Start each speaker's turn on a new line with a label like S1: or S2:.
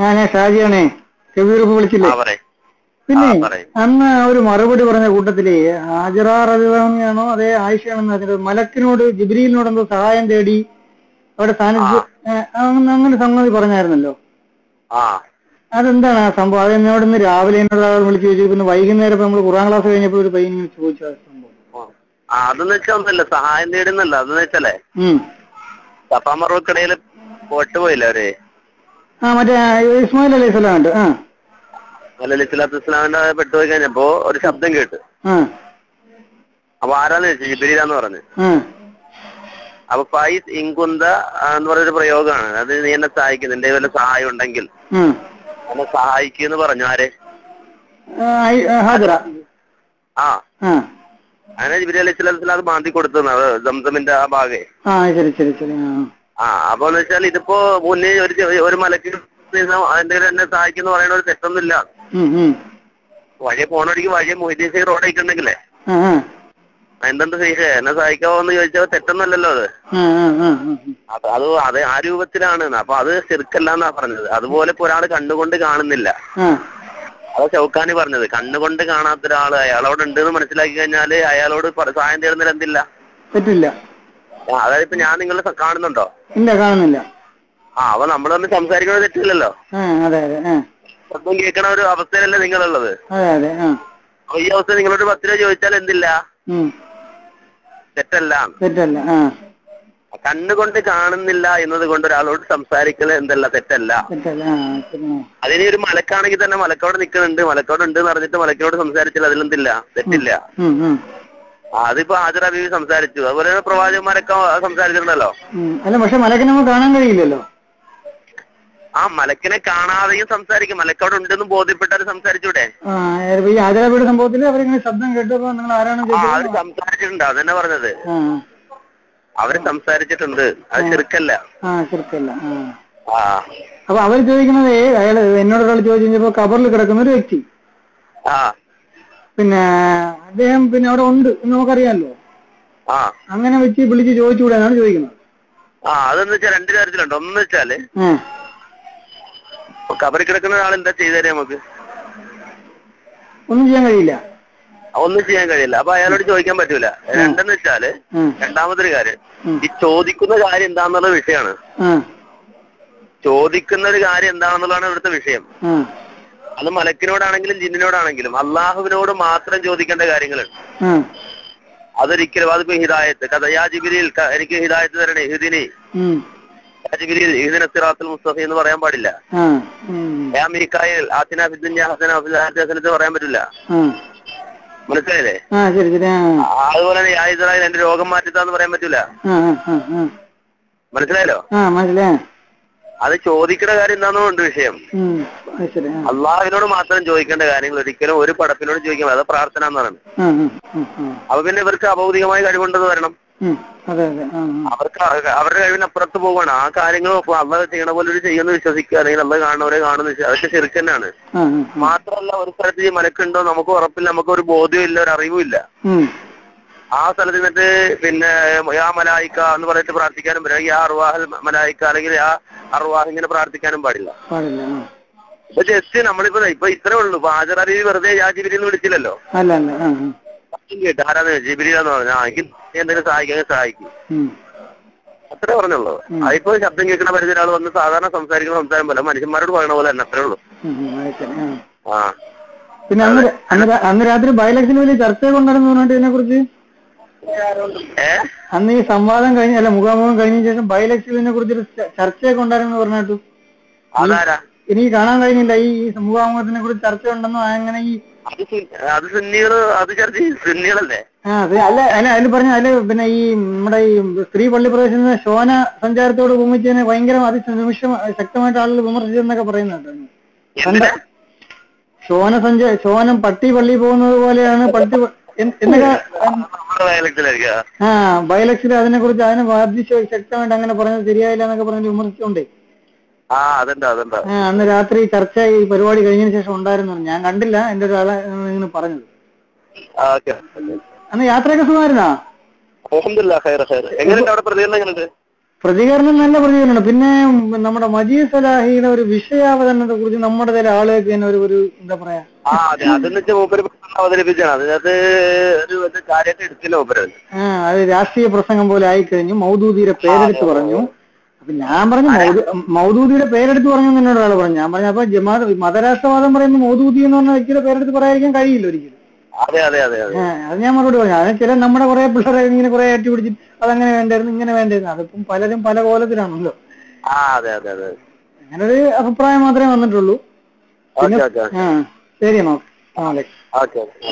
S1: ഞാൻ ഷാജിയാണേ. ഇപ്പൊ വിളിച്ചില്ലേ? പിന്നെ അന്ന് ഒരു മറുപടി പറഞ്ഞ കൂട്ടത്തിൽ ഹാജറ റബിയാണോ അതേ ആയിഷയാണെന്ന് പറഞ്ഞത് മലക്കിനോട് ജിബ്രീലിനോട് എന്തോ സഹായം തേടി അവിടെ സാന്നിധ്യം അങ്ങനെ സംഗതി പറഞ്ഞായിരുന്നല്ലോ.
S2: ആ.
S1: അതെന്താണ് ആ സംഭവം? അത് എന്നോട് ഇന്ന് രാവിലെ എന്നോട് വിളിച്ചു വിളിച്ച് ചോദിച്ചു പിന്നെ വൈകുന്നേരം നമ്മൾ കുറാൻ ക്ലാസ് കഴിഞ്ഞപ്പോ ഒരു പയ്യൻ ചോദിച്ചു ആ സംഭവം.
S2: അതെന്ന് വെച്ചാൽ ഒന്നല്ല സഹായം തേടുന്നല്ല അതെന്ന് വെച്ചാലേ
S1: ഉം.
S2: മറവക്കിടയിൽ പോയില്ല അവർ?
S1: ആ മറ്റേ ഇസ്മായിൽ അലൈഹി സ്വലാം ഉണ്ട് ആ
S2: അല്ല ഇസ്ലാത്തു ഇസ്ലാമിന്റെ പെട്ടുപോയി കഴിഞ്ഞപ്പോ ഒരു ശബ്ദം കേട്ട്. അപ്പൊ ആരാന്ന് വെച്ചു ജിബിരിലാന്ന് പറഞ്ഞു. അപ്പൊ ഫൈസ് ഇങ്കുന്ത എന്ന് പറഞ്ഞൊരു പ്രയോഗമാണ്. അത് നീ എന്നെ സഹായിക്കുന്നു എന്റെ വല്ല സഹായം ഉണ്ടെങ്കിൽ. എന്നെ സഹായിക്കുന്ന് പറഞ്ഞു. ആരെ?
S1: ആ,
S2: അങ്ങനെ ജിബിരി അലൈഹി സ്വലാത്തു വസ്സലാം അത് മാന്തി കൊടുത്തത് അത് സംസമിന്റെ ആ ഭാഗേ.
S1: ആ ശരി ശരി ശരി ആ
S2: അപ്പൊ എന്ന് വെച്ചാൽ ഇതിപ്പോ മുന്നേ ഒരു ഒരു മലക്ക് നിന്ന് അതിന്റെ എന്നെ സഹായിക്കുന്ന പറയുന്ന ഒരു തെറ്റൊന്നുമില്ല. വഴിയെ പോണ വഴിക്ക് വഴിയെ മൊയ്തീൻ ശേഖർ റോഡ് ആയിട്ടുണ്ടെങ്കിലേ. എന്തെന്ത് ശേഖേ എന്നെ സഹായിക്കാവോ എന്ന് ചോദിച്ചാൽ തെറ്റൊന്നല്ലല്ലോ അത്. അപ്പൊ അത് അത് ആ രൂപത്തിലാണ് അപ്പൊ അത് ചെറുക്കല്ല എന്നാ പറഞ്ഞത്. അതുപോലെ ഇപ്പൊ ഒരാൾ കണ്ണുകൊണ്ട് കാണുന്നില്ല. അത് ചൗക്കാനി പറഞ്ഞത്. കണ്ണുകൊണ്ട് കാണാത്ത ഒരാൾ അയാളോട് ഉണ്ട് എന്ന് മനസ്സിലാക്കി കഴിഞ്ഞാൽ അയാളോട് സഹായം തേടുന്നതിൽ എന്തില്ല?
S1: പറ്റില്ല
S2: അതായത് ഇപ്പൊ ഞാൻ നിങ്ങളെ കാണുന്നുണ്ടോ?
S1: ഇല്ല കാണുന്നില്ല.
S2: ആ അപ്പൊ നമ്മൾ തമ്മിൽ സംസാരിക്കുന്നത് തെറ്റില്ലല്ലോ?
S1: അതെ അതെ
S2: ശബ്ദം കേൾക്കണ ഒരു അവസ്ഥയിലല്ലേ നിങ്ങളുള്ളത്?
S1: അതെ അതെ ആ.
S2: അപ്പൊ ഈ അവസ്ഥ നിങ്ങളോട് പത്ത് രൂപ ചോദിച്ചാൽ എന്തില്ല? തെറ്റല്ല.
S1: തെറ്റല്ല
S2: കണ്ണുകൊണ്ട് കാണുന്നില്ല എന്നത് കൊണ്ട് ഒരാളോട് സംസാരിക്കൽ എന്തല്ല തെറ്റല്ല. അതിന് ഒരു മലക്കാണെങ്കിൽ തന്നെ മലക്കോട് നിൽക്കുന്നുണ്ട് മലക്കോട് ഉണ്ട് എന്ന് പറഞ്ഞിട്ട് മലക്കോട് സംസാരിച്ചാൽ അതിലെന്തില്ല? തെറ്റില്ല. അതിപ്പോ ഹാജർ ബീവി സംസാരിച്ചു. അതുപോലെ തന്നെ പ്രവാചകന്മാരൊക്കെ സംസാരിച്ചിട്ടുണ്ടല്ലോ.
S1: അല്ല പക്ഷെ മലക്കിനെ നമുക്ക് കാണാൻ കഴിയില്ലല്ലോ.
S2: ആ മലക്കിനെ കാണാതെയും സംസാരിക്കും. മലക്കോട് ഉണ്ടെന്ന് ബോധ്യപ്പെട്ടാൽ സംസാരിച്ചൂടെ?
S1: ഈ സംഭവത്തിൽ അവരിങ്ങനെ ശബ്ദം കേട്ടപ്പോ നിങ്ങൾ ആരാണ്
S2: അവർ
S1: ചോദിച്ചത്?
S2: സംസാരിച്ചിട്ടുണ്ട്. അതന്നെ പറഞ്ഞത്. അവർ സംസാരിച്ചിട്ടുണ്ട്. അത് ചെറുക്കല്ല
S1: അപ്പൊ അവർ ചോദിക്കുന്നത് അയാൾ എന്നോട് ഒരാൾ ചോദിച്ചപ്പോ കബറിൽ കിടക്കുന്ന ഒരു വ്യക്തി.
S2: ആ.
S1: പിന്നെ അദ്ദേഹം പിന്നെ അവിടെ ഉണ്ട് എന്ന് നമുക്കറിയാമല്ലോ
S2: ആ.
S1: അങ്ങനെ വെച്ച് വിളിച്ച് ചോദിച്ചുകൂടെ എന്നാണ് ചോദിക്കുന്നത്.
S2: ആ അതെന്ന് വെച്ചാൽ രണ്ടു കാര്യത്തിലുണ്ട്. ഒന്ന്
S1: വെച്ചാൽ
S2: കബറി കിടക്കുന്ന ആൾ എന്താ ചെയ്തേരെ നമുക്ക്?
S1: ഒന്നും ചെയ്യാൻ കഴിയില്ല.
S2: ഒന്നും ചെയ്യാൻ കഴിയില്ല. അപ്പൊ അയാളോട് ചോദിക്കാൻ പറ്റൂല. രണ്ടെന്ന്
S1: വെച്ചാൽ
S2: രണ്ടാമതൊരു കാര്യം. ഈ ചോദിക്കുന്ന കാര്യം എന്താന്നുള്ള വിഷയമാണ് ചോദിക്കുന്ന ഒരു കാര്യം എന്താണെന്നുള്ളതാണ് ഇവിടുത്തെ വിഷയം. അത് മലക്കിനോടാണെങ്കിലും ജിന്നിനോടാണെങ്കിലും അള്ളാഹുവിനോട് മാത്രം ചോദിക്കേണ്ട കാര്യങ്ങളുണ്ട് അതൊരിക്കലും അതിപ്പോ ഹിദായത്ത്. കഥയാജിബിരിയിൽ യാ ജിബിരിയിൽ എനിക്ക് ഹിദായത്ത് തരണേ. യാ ജിബിരിയിൽ ഹിദിന സിറാത്തുൽ മുസ്തഫി എന്ന് പറയാൻ പാടില്ല. യാ മീക്കായിൽ ആത്തിന ഫിദ്ദുന്യ ഹസന ഹസനത്ത് പറയാൻ പറ്റില്ല. മനസ്സിലായില്ലേ? അതുപോലെ തന്നെ യാ ഇസ്രായേൽ എന്റെ രോഗം മാറ്റിത്താന്ന് പറയാൻ പറ്റൂല മനസ്സിലായല്ലോ?
S1: മനസ്സിലായി.
S2: അത് ചോദിക്കുന്ന കാര്യം എന്താണെന്നുണ്ട് വിഷയം. അള്ളാഹുവിനോട് മാത്രം ചോദിക്കേണ്ട കാര്യങ്ങൾ ഒരിക്കലും ഒരു പടപ്പിനോട് ചോദിക്കാൻ അത് പ്രാർത്ഥന എന്ന് പറയുന്നത് അപ്പൊ പിന്നെ ഇവർക്ക് അഭൗതികമായ കഴിവുണ്ടെന്ന് വരണം. അവർക്ക് അവരുടെ കഴിവിനപ്പുറത്ത് പോവാണ് ആ കാര്യങ്ങൾ അള്ളാഹ് ചെയ്യണ പോലെ ഒരു ചെയ്യുന്നു വിശ്വസിക്കുക അല്ലെങ്കിൽ അള്ളാഹ് കാണുന്നവരെ കാണുന്ന അതൊക്കെ തന്നെയാണ്. മാത്രമല്ല ഒരു സ്ഥലത്ത് ഈ മലക്കുണ്ടോ നമുക്ക് ഉറപ്പില്ല നമുക്ക് ഒരു ബോധ്യവും ഇല്ല ഒരു അറിവും ഇല്ല. ആ സ്ഥലത്ത് നിന്നിട്ട് പിന്നെ യാ മലായിക്ക എന്ന് പറഞ്ഞിട്ട് പ്രാർത്ഥിക്കാനും പറ്റില്ല യാ അറുവാഹൽ മലായിക്ക അല്ലെങ്കിൽ യാ അറുവാഹ് ഇങ്ങനെ പ്രാർത്ഥിക്കാനും പാടില്ല.
S1: പാടില്ല.
S2: ഇപ്പൊ ജസ്റ്റ് നമ്മളിപ്പോ ഇപ്പൊ ഇത്രേ ഉള്ളൂ. ഇപ്പൊ ഹാജർ അലി വെറുതെ യാ ജിബിരി എന്ന് വിളിച്ചില്ലല്ലോ?
S1: അല്ല അല്ല
S2: കേട്ട് ആരാന്ന് ജിബിരിയാന്ന് പറഞ്ഞു? ആ എനിക്ക് എന്തെങ്കിലും സഹായിക്കാൻ സഹായിക്കും. അത്രേ പറഞ്ഞുള്ളൂ. അതിപ്പോ ശബ്ദം കേൾക്കുന്ന പരിധി ഒരാൾ വന്ന് സാധാരണ സംസാരിക്കുന്ന സംസാരം പോലെ മനുഷ്യന്മാരോട് പറയണ പോലെ തന്നെ അത്രേ ഉള്ളൂ.
S1: ആ. പിന്നെ അന്ന് രാത്രി ബൈലക്സിന് വലിയ ചർച്ച കൊണ്ടാണെന്ന് പറഞ്ഞിട്ട് ഇതിനെ കുറിച്ച് അന്ന് ഈ സംവാദം കഴിഞ്ഞ അല്ല മുഖാമുഖം കഴിഞ്ഞ ശേഷം ബൈലക്സിനെ കുറിച്ചൊരു ച- ചർച്ചയൊക്കെ ഉണ്ടായിരുന്നു പറഞ്ഞിട്ടു. എനിക്ക് കാണാൻ കഴിഞ്ഞില്ല ഈ മുഖാമുഖത്തിനെ കുറിച്ച് ചർച്ച ഉണ്ടെന്നോ അങ്ങനെ ഈ
S2: അത് അത് ചർച്ച. സുന്നികളല്ലേ?
S1: ആ അത് അല്ല അല്ല അതിൽ പറഞ്ഞ അതിൽ പിന്നെ ഈ നമ്മുടെ ഈ സ്ത്രീ പള്ളി പ്രവേശന ശോന സഞ്ചാരത്തോട് ഭൂമിച്ചതിനെ ഭയങ്കര അതി നിമിഷം ശക്തമായിട്ട് ആളുകൾ വിമർശിച്ചെന്നൊക്കെ പറയുന്നുണ്ട് ശോന സഞ്ചാര ശോനം പട്ടി പള്ളി പോകുന്നത് പോലെയാണ് പട്ടി എന്നൊക്കെ ആ ബൈലക്സിൽ അതിനെ കുറിച്ച് അതിനെ ബാധിച്ച് ശക്തമായിട്ട് അങ്ങനെ പറഞ്ഞത് ശരിയായില്ല എന്നൊക്കെ പറഞ്ഞ് വിമർശിച്ചോണ്ടേ. അന്ന് രാത്രി ചർച്ച ഈ പരിപാടി കഴിഞ്ഞതിന് ശേഷം ഉണ്ടായിരുന്നു. ഞാൻ കണ്ടില്ല എന്റെ ഒരാളെ ഇങ്ങനെ പറഞ്ഞത്. അന്ന് യാത്രയൊക്കെ സുഖമായിരുന്നാ?
S2: എങ്ങനെയുണ്ട് അവിടെ പ്രതികരണം എങ്ങനെയുണ്ട്?
S1: പ്രതികരണം നല്ല പ്രതികരണമാണ്. പിന്നെ നമ്മുടെ മജീദ് സലാഹിയുടെ ഒരു വിഷയാവതരണത്തെ കുറിച്ച് നമ്മുടെ ചില ആളുകൾക്ക് തന്നെ ഒരു ഒരു എന്താ പറയാ?
S2: ആ അതെ. അതെന്ന് വെച്ചാൽ മൂപ്പര് പെട്ടെന്ന് അവതരിപ്പിച്ചാണ് അതിനകത്ത് ഒരു വലിയ കാര്യമായിട്ട് എടുത്തില്ല മൂപ്പര്.
S1: ആ അത് രാഷ്ട്രീയ പ്രസംഗം പോലെ ആയി കഴിഞ്ഞു മൗദൂദിയുടെ പേരെടുത്ത് പറഞ്ഞു. അപ്പൊ ഞാൻ പറഞ്ഞു മൗദൂദിയുടെ പേരെടുത്ത് പറഞ്ഞു എന്ന് എന്നോട് ഒരാൾ പറഞ്ഞു. ഞാൻ പറഞ്ഞു അപ്പൊ മതരാഷ്ട്രവാദം പറയുന്ന മൗദൂദി എന്ന് പറഞ്ഞ വ്യക്തിയുടെ പേരെടുത്ത് പറയാതിരിക്കാൻ കഴിയില്ല ഒരിക്കലും.
S2: അതെ അതെ അതെ അതെ.
S1: അത് ഞാൻ മറുപടി പറഞ്ഞു. അതിന് ചില നമ്മുടെ കുറെ പിള്ളേരെ ഇങ്ങനെ കുറെ ഏറ്റി പിടിച്ചിട്ട് അതങ്ങനെ വേണ്ടായിരുന്നു ഇങ്ങനെ വേണ്ടായിരുന്നു. അതിപ്പം പലരും പല കോലത്തിലാണല്ലോ.
S2: ആ അതെ അതെ അതെ.
S1: അങ്ങനെ ഒരു അഭിപ്രായം മാത്രമേ വന്നിട്ടുള്ളൂ. ശരി
S2: ഓക്കെ ഓക്കെ.